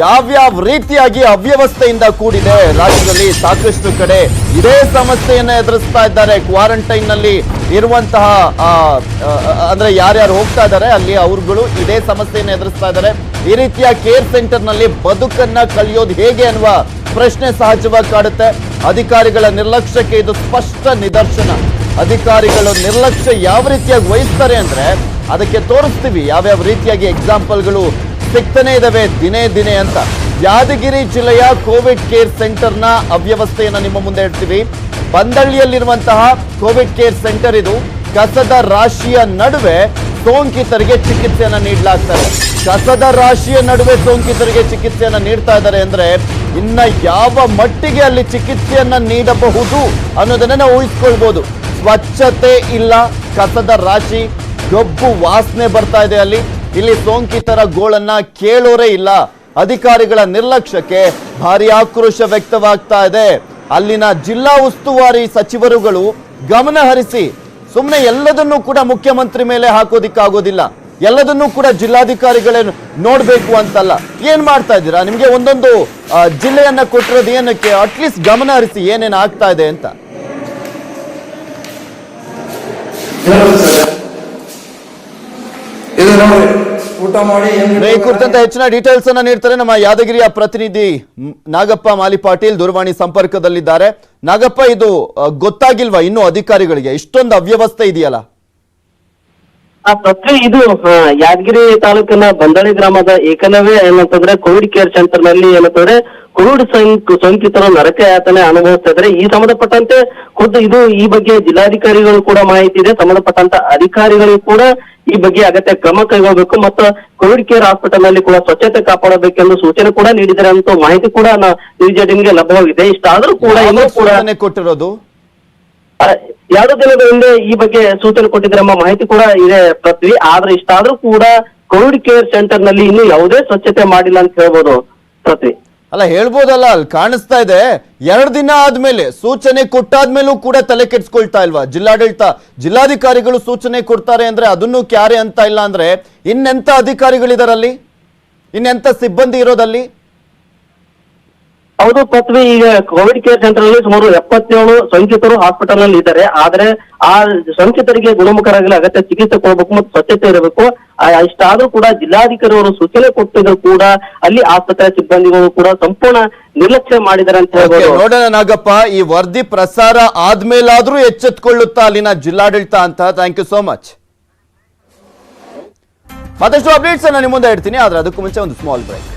ಯಾವ್ಯಾವ ರೀತಿಯಾಗಿ ಅವ್ಯವಸ್ಥೆಯಿಂದ ಕೂಡಿದೆ ರಾಜ್ಯದಲ್ಲಿ ಸಾಕಷ್ಟು ಕಡೆ ಇದೇ ಸಮಸ್ಯೆಯನ್ನು ಎದುರಿಸ್ತಾ ಇದ್ದಾರೆ. ಕ್ವಾರಂಟೈನ್ನಲ್ಲಿ ಇರುವಂತಹ ಅಂದ್ರೆ ಯಾರ್ಯಾರು ಹೋಗ್ತಾ ಇದ್ದಾರೆ, ಅಲ್ಲಿ ಅವ್ರುಗಳು ಇದೇ ಸಮಸ್ಯೆಯನ್ನು ಎದುರಿಸ್ತಾ ಇದ್ದಾರೆ. ಈ ರೀತಿಯ ಕೇರ್ ಸೆಂಟರ್ನಲ್ಲಿ ಬದುಕನ್ನ ಕಲಿಯೋದು ಹೇಗೆ ಅನ್ನುವ ಪ್ರಶ್ನೆ ಸಹಜವಾಗಿ ಕಾಡುತ್ತೆ. ಅಧಿಕಾರಿಗಳ ನಿರ್ಲಕ್ಷ್ಯಕ್ಕೆ ಇದು ಸ್ಪಷ್ಟ ನಿದರ್ಶನ. ಅಧಿಕಾರಿಗಳು ನಿರ್ಲಕ್ಷ್ಯ ಯಾವ ರೀತಿಯಾಗಿ ವಹಿಸ್ತಾರೆ ಅಂದ್ರೆ ಅದಕ್ಕೆ ತೋರಿಸ್ತೀವಿ ಯಾವ್ಯಾವ ರೀತಿಯಾಗಿ ಎಕ್ಸಾಂಪಲ್ಗಳು ಸಿಗ್ತಾನೆ ಇದಾವೆ, ದಿನೇ ದಿನೇ ಅಂತ. ಯಾದಗಿರಿ ಜಿಲ್ಲೆಯ ಕೋವಿಡ್ ಕೇರ್ ಸೆಂಟರ್ನ ಅವ್ಯವಸ್ಥೆಯನ್ನು ನಿಮ್ಮ ಮುಂದೆ ಇಡ್ತೀವಿ ಬಂದಳ್ಳಿಯಲ್ಲಿರುವಂತಹ ಕೋವಿಡ್ ಕೇರ್ ಸೆಂಟರ್ ಇದು. ಕಸದ ರಾಶಿಯ ನಡುವೆ ಸೋಂಕಿತರಿಗೆ ಚಿಕಿತ್ಸೆಯನ್ನು ನೀಡಲಾಗ್ತಾರೆ ಕಸದ ರಾಶಿಯ ನಡುವೆ ಸೋಂಕಿತರಿಗೆ ಚಿಕಿತ್ಸೆಯನ್ನು ನೀಡ್ತಾ ಇದ್ದಾರೆ ಅಂದ್ರೆ ಇನ್ನ ಯಾವ ಮಟ್ಟಿಗೆ ಅಲ್ಲಿ ಚಿಕಿತ್ಸೆಯನ್ನ ನೀಡಬಹುದು ಅನ್ನೋದನ್ನ ನಾವು ಊಹಿಸ್ಕೊಳ್ಬಹುದು ಸ್ವಚ್ಛತೆ ಇಲ್ಲ, ಕಸದ ರಾಶಿ, ಗಬ್ಬು ವಾಸನೆ ಬರ್ತಾ ಇದೆ ಅಲ್ಲಿ. ಇಲ್ಲಿ ಸೋಂಕಿತರ ಗೋಳನ್ನ ಕೇಳೋರೇ ಇಲ್ಲ. ಅಧಿಕಾರಿಗಳ ನಿರ್ಲಕ್ಷ್ಯಕ್ಕೆ ಭಾರಿ ಆಕ್ರೋಶ ವ್ಯಕ್ತವಾಗ್ತಾ ಇದೆ. ಅಲ್ಲಿನ ಜಿಲ್ಲಾ ಉಸ್ತುವಾರಿ ಸಚಿವರುಗಳು ಗಮನ ಹರಿಸಿ ಸುಮ್ಮನೆ ಎಲ್ಲದನ್ನೂ ಕೂಡ ಮುಖ್ಯಮಂತ್ರಿ ಮೇಲೆ ಹಾಕೋದಿಕ್ಕಾಗೋದಿಲ್ಲ. ಎಲ್ಲದನ್ನೂ ಕೂಡ ಜಿಲ್ಲಾಧಿಕಾರಿಗಳೇ ನೋಡ್ಬೇಕು ಅಂತಲ್ಲ. ಏನ್ ಮಾಡ್ತಾ ಇದ್ದೀರಾ? ನಿಮ್ಗೆ ಒಂದೊಂದು ಜಿಲ್ಲೆಯನ್ನ ಕೊಟ್ಟಿರೋದು ಏನಕ್ಕೆ? ಅಟ್ಲೀಸ್ಟ್ ಗಮನ ಹರಿಸಿ ಏನೇನು ಆಗ್ತಾ ಇದೆ ಅಂತ ಹೇಳ್ಬೋದು ಸರ್ ಇದು ನೋಡಿ ಊಟ ಮಾಡಿ ಏನ್ ಈ ಕುರಿತಂತೆ ಹೆಚ್ಚಿನ ಡೀಟೇಲ್ಸ್ ಅನ್ನ ನೀಡ್ತಾರೆ. ನಮ್ಮ ಯಾದಗಿರಿಯ ಪ್ರತಿನಿಧಿ ನಾಗಪ್ಪ ಮಾಲಿ ಪಾಟೀಲ್ ದೂರವಾಣಿ ಸಂಪರ್ಕದಲ್ಲಿದ್ದಾರೆ. ನಾಗಪ್ಪ ಇದು ಗೊತ್ತಾಗಿಲ್ವಾ ಇನ್ನು ಅಧಿಕಾರಿಗಳಿಗೆ? ಇಷ್ಟೊಂದು ಅವ್ಯವಸ್ಥೆ ಇದೆಯಲ್ಲ? ಆ ಪೃಥ್ವಿ ಇದು ಯಾದಗಿರಿ ತಾಲೂಕಿನ ಬಂದಳಿ ಗ್ರಾಮದ ಏಕಲವ್ಯ ಏನಂತಂದ್ರೆ ಕೋವಿಡ್ ಕೇರ್ ಸೆಂಟರ್ನಲ್ಲಿ ಏನಂತಂದ್ರೆ ಕೋವಿಡ್ ಸೋಂಕು ಸೋಂಕಿತರು ನರಕ ಯಾತನೆ ಅನುಭವಿಸ್ತಾ ಇದ್ದಾರೆ. ಈ ಸಂಬಂಧಪಟ್ಟಂತೆ ಖುದ್ದು ಇದು ಈ ಬಗ್ಗೆ ಜಿಲ್ಲಾಧಿಕಾರಿಗಳು ಕೂಡ ಮಾಹಿತಿ ಇದೆ. ಸಂಬಂಧಪಟ್ಟಂತ ಅಧಿಕಾರಿಗಳು ಕೂಡ ಈ ಬಗ್ಗೆ ಅಗತ್ಯ ಕ್ರಮ ಕೈಗೊಳ್ಳಬೇಕು ಮತ್ತು ಕೋವಿಡ್ ಕೇರ್ ಹಾಸ್ಪಿಟಲ್ನಲ್ಲಿ ಕೂಡ ಸ್ವಚ್ಛತೆ ಕಾಪಾಡಬೇಕೆಂದು ಸೂಚನೆ ಕೂಡ ನೀಡಿದ್ದಾರೆ ಅಂತ ಮಾಹಿತಿ ಕೂಡ ಏಟೀನ್ಗೆ ಲಭ್ಯವಾಗಿದೆ. ಇಷ್ಟಾದ್ರೂ ಕೂಡ ಇನ್ನೂ ಕೂಡ ಕೊಟ್ಟಿರೋದು? ಎರಡು ದಿನದ ಹಿಂದೆ ಈ ಬಗ್ಗೆ ಸೂಚನೆ ಕೊಟ್ಟಿದ್ರೆ ಎಂಬ ಮಾಹಿತಿ ಕೂಡ ಇದೆ ಪೃಥ್ವಿ. ಆದ್ರೆ ಇಷ್ಟಾದ್ರೂ ಕೂಡ ಕೋವಿಡ್ ಕೇರ್ ಸೆಂಟರ್ನಲ್ಲಿ ಇನ್ನೂ ಯಾವುದೇ ಸ್ವಚ್ಛತೆ ಮಾಡಿಲ್ಲ ಅಂತ ಹೇಳ್ಬೋದು ಪೃಥ್ವಿ. ಅಲ್ಲ, ಹೇಳ್ಬೋದಲ್ಲ, ಅಲ್ಲಿ ಕಾಣಿಸ್ತಾ ಇದೆ. ಎರಡು ದಿನ ಆದ್ಮೇಲೆ ಸೂಚನೆ ಕೊಟ್ಟಾದ್ಮೇಲೂ ಕೂಡ ತಲೆ ಕೆಡ್ಸ್ಕೊಳ್ತಾ ಇಲ್ವಾ? ಜಿಲ್ಲಾಡಳಿತ, ಜಿಲ್ಲಾಧಿಕಾರಿಗಳು ಸೂಚನೆ ಕೊಡ್ತಾರೆ ಅಂದ್ರೆ ಅದನ್ನು ಕ್ಯಾರೆ ಅಂತ ಇಲ್ಲ ಅಂದ್ರೆ ಇನ್ನೆಂತ ಅಧಿಕಾರಿಗಳಿದಾರಲ್ಲಿ? ಇನ್ನೆಂತ ಸಿಬ್ಬಂದಿ ಇರೋದಲ್ಲಿ? ಹೌದು ಪತ್ವಿ ಈಗ ಕೋವಿಡ್ ಕೇರ್ ಸೆಂಟರ್ನಲ್ಲಿ ಸುಮಾರು ಎಪ್ಪತ್ತೇಳು ಸೋಂಕಿತರು ಹಾಸ್ಪಿಟಲ್ನಲ್ಲಿ ಇದ್ದಾರೆ. ಆದ್ರೆ ಆ ಸೋಂಕಿತರಿಗೆ ಗುಣಮುಖರಾಗಲಿ ಅಗತ್ಯ ಚಿಕಿತ್ಸೆ ಕೊಡಬೇಕು ಮತ್ತು ಸ್ವಚ್ಛತೆ ಇರಬೇಕು. ಆ, ಇಷ್ಟಾದ್ರೂ ಕೂಡ ಜಿಲ್ಲಾಧಿಕಾರಿ ಅವರು ಸೂಚನೆ ಕೊಟ್ಟಿದ್ರು ಕೂಡ ಅಲ್ಲಿ ಆಸ್ಪತ್ರೆ ಸಿಬ್ಬಂದಿಗಳು ಕೂಡ ಸಂಪೂರ್ಣ ನಿರ್ಲಕ್ಷ್ಯ ಮಾಡಿದ್ದಾರೆ ಅಂತ ಹೇಳ್ಬೋದು. ನೋಡೋಣ ನಾಗಪ್ಪ ಈ ವರದಿ ಪ್ರಸಾರ ಆದ್ಮೇಲಾದ್ರೂ ಎಚ್ಚೆತ್ಕೊಳ್ಳುತ್ತಾ ಅಲ್ಲಿನ ಜಿಲ್ಲಾಡಳಿತ ಅಂತ. ಥ್ಯಾಂಕ್ ಯು ಸೋ ಮಚ್ ಮತ್ತಷ್ಟು ಅಪ್ಡೇಟ್ಸ್ ನಾನು ನಿಮ್ಮ ಮುಂದೆ ಇಡ್ತೀನಿ ಆದ್ರೆ ಅದಕ್ಕೂ ಮುಂಚೆ ಒಂದು ಸ್ಮಾಲ್ ಬ್ರೇಕ್